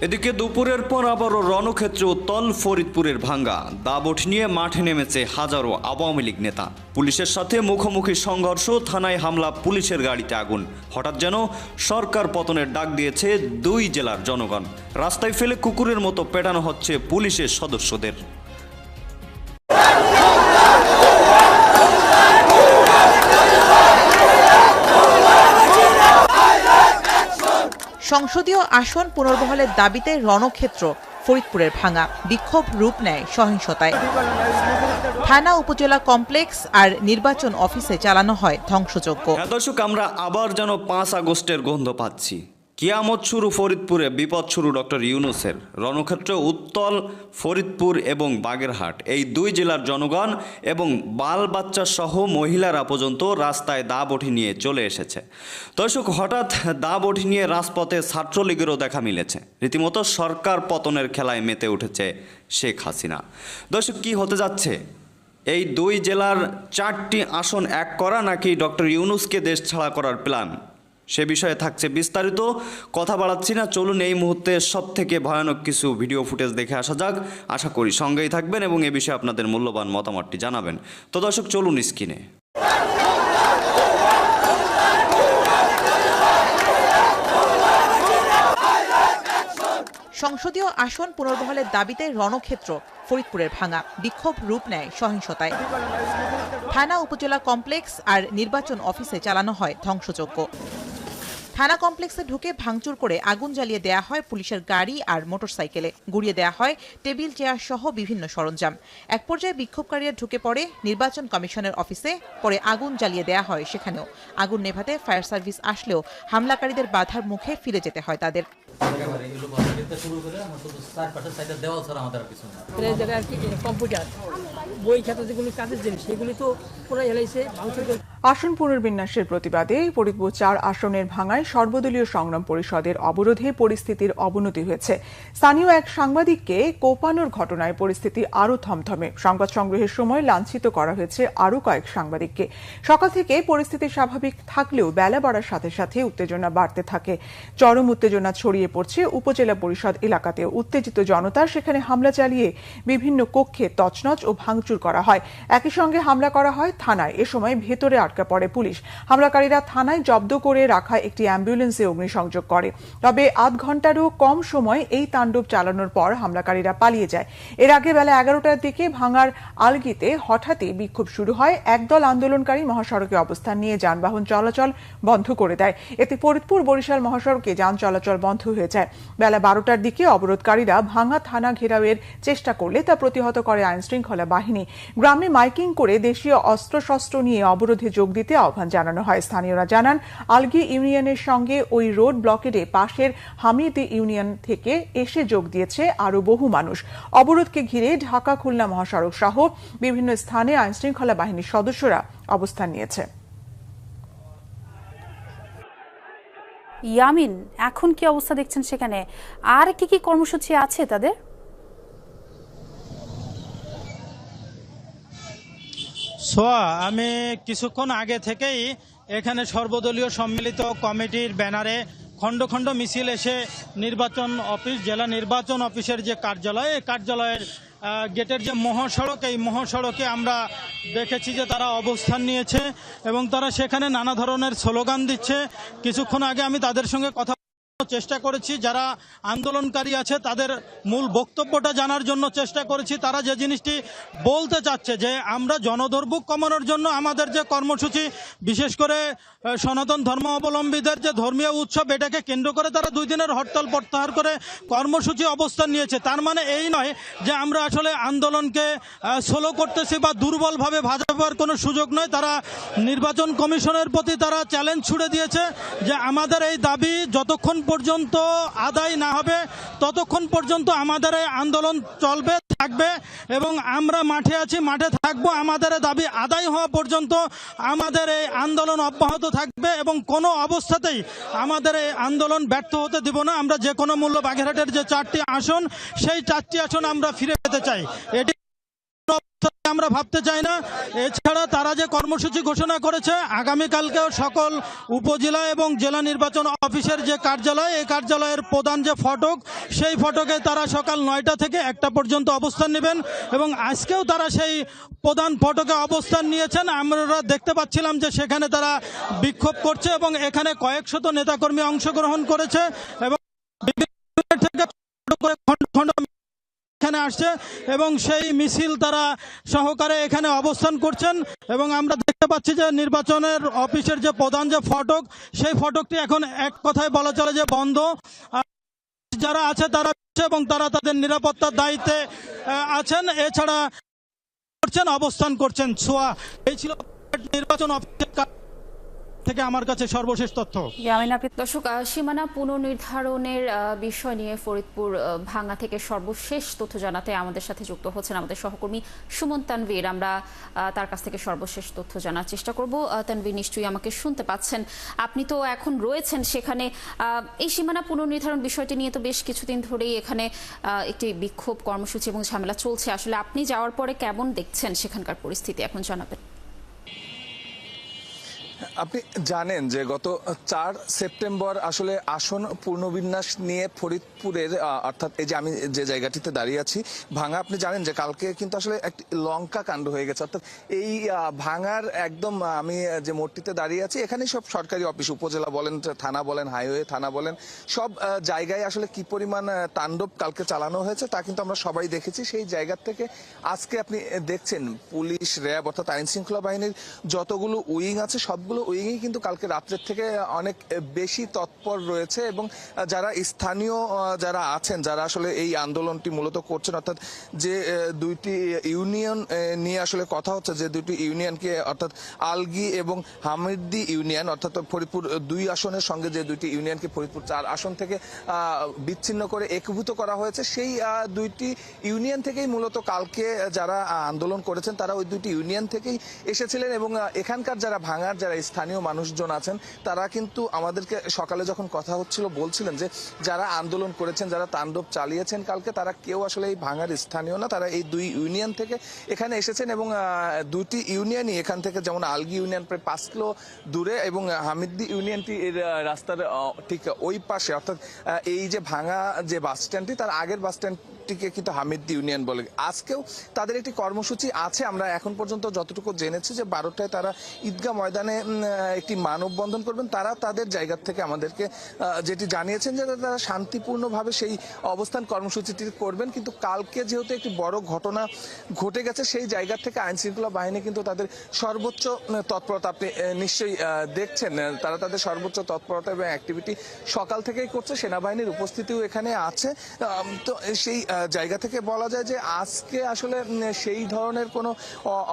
এদিকে দুপুরের পর আবারও রণক্ষেত্র তল ফরিদপুরের ভাঙ্গা। দাবট নিয়ে মাঠে নেমেছে হাজারো আওয়ামী লীগ নেতা। পুলিশের সাথে মুখোমুখি সংঘর্ষ, থানায় হামলা, পুলিশের গাড়িতে আগুন। হঠাৎ যেন সরকার পতনের ডাক দিয়েছে দুই জেলার জনগণ। রাস্তায় ফেলে কুকুরের মতো পেটানো হচ্ছে পুলিশের সদস্যদের। সংসদীয় আসন পুনর্বহলের দাবিতে রণক্ষেত্র ফরিদপুরের ভাঙা। বিক্ষোভ রূপ নেয় সহিংসতায়। থানা, উপজেলা কমপ্লেক্স আর নির্বাচন অফিসে চালানো হয় ধ্বংসযজ্ঞ। হ্যাঁ দর্শক, আমরা আবার যেন পাঁচ আগস্টের গন্ধ পাচ্ছি। কিয়ামত শুরু ফরিদপুরে, বিপদ শুরু ডক্টর ইউনুসের। রণক্ষেত্র উত্তল ফরিদপুর এবং বাগেরহাট, এই দুই জেলার জনগণ এবং বাল বাচ্চা সহ মহিলারা পর্যন্ত রাস্তায় দা বঠি নিয়ে চলে এসেছে। দর্শক, হঠাৎ দা বঠি নিয়ে রাজপথে ছাত্রলীগেরও দেখা মিলেছে। রীতিমতো সরকার পতনের খেলায় মেতে উঠেছে শেখ হাসিনা। দর্শক, কি হতে যাচ্ছে? এই দুই জেলার চারটি আসন এক করা নাকি ডক্টর ইউনুসকে দেশ ছাড়া করার প্ল্যান? সে বিষয়ে থাকছে বিস্তারিত। কথা বাড়াচ্ছি না, চলুন এই মুহূর্তে সব থেকে ভয়ানক কিছু ভিডিও ফুটেজ দেখে আসা যাক। আশা করি সঙ্গেই থাকবেন এবং এ বিষয়ে আপনাদের মূল্যবান মতামতটি জানাবেন। তো দর্শক, চলুন স্ক্রিনে। সংসদীয় আসন পুনর্বহলের দাবিতে রণক্ষেত্র ফরিদপুরের ভাঙা। বিক্ষোভ রূপ নেয় সহিংসতায়। থানা, উপজেলা কমপ্লেক্স আর নির্বাচন অফিসে চালানো হয় ধ্বংসযজ্ঞ। থানা কমপ্লেক্সে ঢুকে ভাঙচুর করে আগুন জ্বালিয়ে দেয়া হয় পুলিশের গাড়ি আর মোটরসাইকেলে। গুড়িয়ে দেয়া হয় টেবিল, চেয়ার সহ বিভিন্ন সরঞ্জাম। এক পর্যায়ে বিক্ষোভকারীরা ঢুকে পড়ে, নির্বাচন কমিশনের অফিসে পরে আগুন জ্বালিয়ে দেয়া হয় সেখানেও। আগুন নেভাতে ফায়ার সার্ভিস আসলেও হামলাকারীদের বাধার মুখে ফিরে যেতে হয় তাদের। কম্পিউটার, বই খাতা যেগুলো কাজের জিনিস, সেগুলি তো পুরো এলাইছে আসন পুনর্বিন্যাসের প্রতিবাদে ফরিদপুর চার আসনের ভাঙায় সর্বদলীয় সংগ্রাম পরিষদের অবরোধে পরিস্থিতির অবনতি হয়েছে। স্থানীয় এক সাংবাদিককে কোপানোর ঘটনায় পরিস্থিতি আরও থমথমে। সংবাদ সংগ্রহের সময় লাঞ্ছিত করা হয়েছে আরও কয়েক সাংবাদিককে। সকাল থেকে পরিস্থিতি স্বাভাবিক থাকলেও বেলা বাড়ার সাথে সাথে উত্তেজনা বাড়তে থাকে। চরম উত্তেজনা ছড়িয়ে পড়ছে উপজেলা পরিষদ এলাকাতেও উত্তেজিত জনতা সেখানে হামলা চালিয়ে বিভিন্ন কক্ষে তছনছ ও ভাঙচুর করা হয়। একই সঙ্গে হামলা করা হয় থানায়। এ সময় ভেতরে আটকা পড়ে পুলিশ। হামলাকারীরা থানায় জব্দ করে রাখা একটি অ্যাম্বুলেন্সে অগ্নিসংযোগ করে। তবে আধ ঘন্টারও কম সময় এই তাণ্ডব চালানোর পর হামলাকারীরা পালিয়ে যায়। এর আগে বেলা এগারোটার দিকে ভাঙার আলগিতে হঠাৎই বিক্ষোভ শুরু হয়। একদল আন্দোলনকারী মহাসড়কে অবস্থান নিয়ে যানবাহন চলাচল বন্ধ করে দেয়। এতে ফরিদপুর, বরিশাল মহাসড়কে যান চলাচল বন্ধ হয়ে যায়। বেলা বারোটার দিকে অবরোধকারীরা ভাঙা থানা ঘেরাওয়ের চেষ্টা করলে তা প্রতিহত করে আইন শৃঙ্খলা বাহিনী। গ্রামে মাইকিং করে দেশীয় অস্ত্রশস্ত্র নিয়ে অবরোধে যোগ দিতে আহ্বান জানানো হয়। স্থানীয়রা জানান, আলগি ইউনিয়নের সঙ্গে ওই রোড ব্লকেডে পাশের হামিদ ইউনিয়ন থেকে এসে যোগ দিয়েছে আরও বহু মানুষ। অবরোধকে ঘিরে ঢাকা, খুলনা মহাসড়ক সহ বিভিন্ন স্থানে আইন শৃঙ্খলা বাহিনীর সদস্যরা অবস্থান নিয়েছে। ইয়ামিন, এখন কি অবস্থা দেখছেন সেখানে? আর কি কি কর্মসূচি আছে তাদের? সোয়া, আমি কিছুক্ষণ আগে থেকেই এখানে সর্বদলীয় সম্মিলিত কমিটির ব্যানারে খণ্ড খণ্ড মিছিল এসে নির্বাচন অফিস, জেলা নির্বাচন অফিসের যে কার্যালয়, এই কার্যালয়ের গেটের যে মহাসড়ক, এই মহাসড়কে আমরা দেখেছি যে তারা অবস্থান নিয়েছে এবং তারা সেখানে নানা ধরনের স্লোগান দিচ্ছে। কিছুক্ষণ আগে আমি তাদের সঙ্গে কথা চেষ্টা করেছি, যারা আন্দোলনকারী আছে তাদের মূল বক্তব্যটা জানার জন্য চেষ্টা করেছি। তারা যে জিনিসটি বলতে চাচ্ছে যে আমরা জনদুর্ভোগ কমানোর জন্য আমাদের যে কর্মসূচি, বিশেষ করে সনাতন ধর্ম অবলম্বীদের যে ধর্মীয় উৎসব, এটাকে কেন্দ্র করে তারা দুই দিনের হরতাল প্রত্যাহার করে কর্মসূচি অবস্থান নিয়েছে। তার মানে এই নয় যে আমরা আসলে আন্দোলনকে সোলো করতেছি বা দুর্বলভাবে ভাজাবার কোনো সুযোগ নয়। তারা নির্বাচন কমিশনের প্রতি তারা চ্যালেঞ্জ ছুড়ে দিয়েছে যে আমাদের এই দাবি যতক্ষণ পর্যন্ত আদায় না হবে, ততক্ষণ পর্যন্ত আমাদের এই আন্দোলন চলবে, থাকবে এবং আমরা মাঠে আছি, মাঠে থাকব। আমাদের দাবি আদায় হওয়া পর্যন্ত আমাদের এই আন্দোলন অব্যাহত থাকবে এবং কোনো অবস্থাতেই আমাদের এই আন্দোলন ব্যর্থ হতে দিব না। আমরা যে কোনো মূল্য বাগেরহাটের যে চারটি আসন, সেই চারটি আসন আমরা ফিরে পেতে চাই। এটি আমরা ভাবতে চাই না। এছাড়া তারা যে কর্মসূচি ঘোষণা করেছে, আগামীকালকেও সকল উপজেলা এবং জেলা নির্বাচন অফিসের যে কার্যালয়, এই কার্যালয়ের প্রধান যে ফটক, সেই ফটকে তারা সকাল নয়টা থেকে একটা পর্যন্ত অবস্থান নেবেন এবং আজকেও তারা সেই প্রধান ফটকে অবস্থান নিয়েছেন। আমরা দেখতে পাচ্ছিলাম যে সেখানে তারা বিক্ষোভ করছে এবং এখানে কয়েক শত নেতাকর্মী অংশগ্রহণ করেছে এবং খণ্ড খণ্ড এখানে আসছে এবং সেই মিছিল তারা সহকারে এখানে অবস্থান করছেন এবং আমরা দেখতে পাচ্ছি যে নির্বাচনের অফিসের যে প্রধান যে ফটক, সেই ফটকটি এখন এক কথায় বলা চলে যে বন্ধ। যারা আছে তারা এবং তারা তাদের নিরাপত্তার দায়িত্বে আছেন। এছাড়া করছেন, অবস্থান করছেন। ছোয়া। এই ছিল নির্বাচন অফিসের থেকে আমার কাছে সর্বশেষ তথ্য। দর্শক সীমানা পুনর্নির্ধারণের বিষয় নিয়ে ফরিদপুর ভাঙ্গা থেকে সর্বশেষ তথ্য জানাতে আমাদের সাথে যুক্ত হচ্ছেন আমাদের সহকর্মী সুমন তানভীর। আমরা তার কাছ থেকে সর্বশেষ তথ্য জানার চেষ্টা করব। তানভীর নিশ্চয়ই আমাকে শুনতে পাচ্ছেন। আপনি তো এখন রয়েছেন সেখানে। এই সীমানা পুনর্নির্ধারণ বিষয়টি নিয়ে তো বেশ কিছুদিন ধরেই এখানে একটি বিক্ষোভ কর্মসূচি এবং ঝামেলা চলছে। আসলে আপনি যাওয়ার পরে কেমন দেখছেন সেখানকার পরিস্থিতি? এখন জানাবেন। আপনি জানেন যে গত চার সেপ্টেম্বর আসলে আসন পুনর্বিন্যাস নিয়ে ফরিদপুরের অর্থাৎ এই যে আমি যে জায়গাটিতে দাঁড়িয়ে আছি, ভাঙা, আপনি জানেন যে কালকে কিন্তু আসলে একটি লঙ্কা কাণ্ড হয়ে গেছে। অর্থাৎ এই ভাঙার একদম আমি যে মোড়টিতে দাঁড়িয়ে আছি, এখানেই সব সরকারি অফিস, উপজেলা বলেন থানা বলেন, হাইওয়ে থানা বলেন, সব জায়গায় আসলে কি পরিমাণ তাণ্ডব কালকে চালানো হয়েছে তা কিন্তু আমরা সবাই দেখেছি। সেই জায়গার থেকে আজকে আপনি দেখছেন পুলিশ, র্যাব, অর্থাৎ আইন শৃঙ্খলা বাহিনীর যতগুলো উইং আছে, সবগুলো উইংই কিন্তু কালকে রাত্রের থেকে অনেক বেশি তৎপর রয়েছে এবং যারা স্থানীয় যারা আছেন, যারা আসলে এই আন্দোলনটি মূলত করছেন, অর্থাৎ যে দুইটি ইউনিয়ন নিয়ে আসলে কথা হচ্ছে, যে দুইটি ইউনিয়নকে, অর্থাৎ আলগি এবং হামিদ্দি ইউনিয়ন, অর্থাৎ ফরিদপুর দুই আসনের সঙ্গে যে দুইটি ইউনিয়নকে ফরিদপুর চার আসন থেকে বিচ্ছিন্ন করে একভূত করা হয়েছে, সেই দুইটি ইউনিয়ন থেকেই মূলত কালকে যারা আন্দোলন করেছেন, তারা ওই দুইটি ইউনিয়ন থেকেই এসেছিলেন এবং এখানকার যারা ভাঙার, যারা স্থানীয় মানুষজন আছেন, তারা কিন্তু আমাদেরকে সকালে যখন কথা হচ্ছিল বলছিলেন যে যারা আন্দোলন করেছেন, যারা তাণ্ডব চালিয়েছেন কালকে, তারা কেউ আসলে এই ভাঙার স্থানীয় না, তারা এই দুই ইউনিয়ন থেকে এখানে এসেছেন এবং দুটি ইউনিয়নই এখান থেকে যেমন আলগি ইউনিয়ন প্রায় পাঁচ কিলো দূরে এবং হামিদ্দি ইউনিয়নটি এর রাস্তার ঠিক ওই পাশে, অর্থাৎ এই যে ভাঙা যে বাস স্ট্যান্ডটি তার আগের বাস স্ট্যান্ড টিকে কিন্তু হামিদ্দি ইউনিয়ন বলে। আজকেও তাদের একটি কর্মসূচি আছে। আমরা এখন পর্যন্ত যতটুকু জেনেছি যে বারোটায় তারা ঈদগাহ ময়দানে একটি মানববন্ধন করবেন। তারা তাদের জায়গা থেকে আমাদেরকে যেটি জানিয়েছেন যে তারা শান্তিপূর্ণভাবে সেই অবস্থান কর্মসূচিটি করবেন। কিন্তু কালকে যেহেতু একটি বড় ঘটনা ঘটে গেছে, সেই জায়গা থেকে আইন শৃঙ্খলা বাহিনী কিন্তু তাদের সর্বোচ্চ তৎপরতা আপনি নিশ্চয়ই দেখছেন। তারা তাদের সর্বোচ্চ তৎপরতা এবং অ্যাক্টিভিটি সকাল থেকেই করছে। সেনাবাহিনীর উপস্থিতিও এখানে আছে। তো সেই জায়গা থেকে বলা যায় যে আজকে আসলে সেই ধরনের কোনো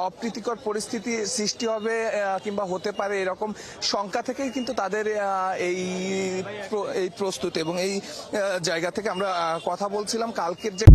অপ্রীতিকর পরিস্থিতি সৃষ্টি হবে কিংবা হতে পারে এরকম শঙ্কা থেকেই কিন্তু তাদের এই এই প্রস্তুত এবং এই জায়গা থেকে আমরা কথা বলছিলাম। কালকের যে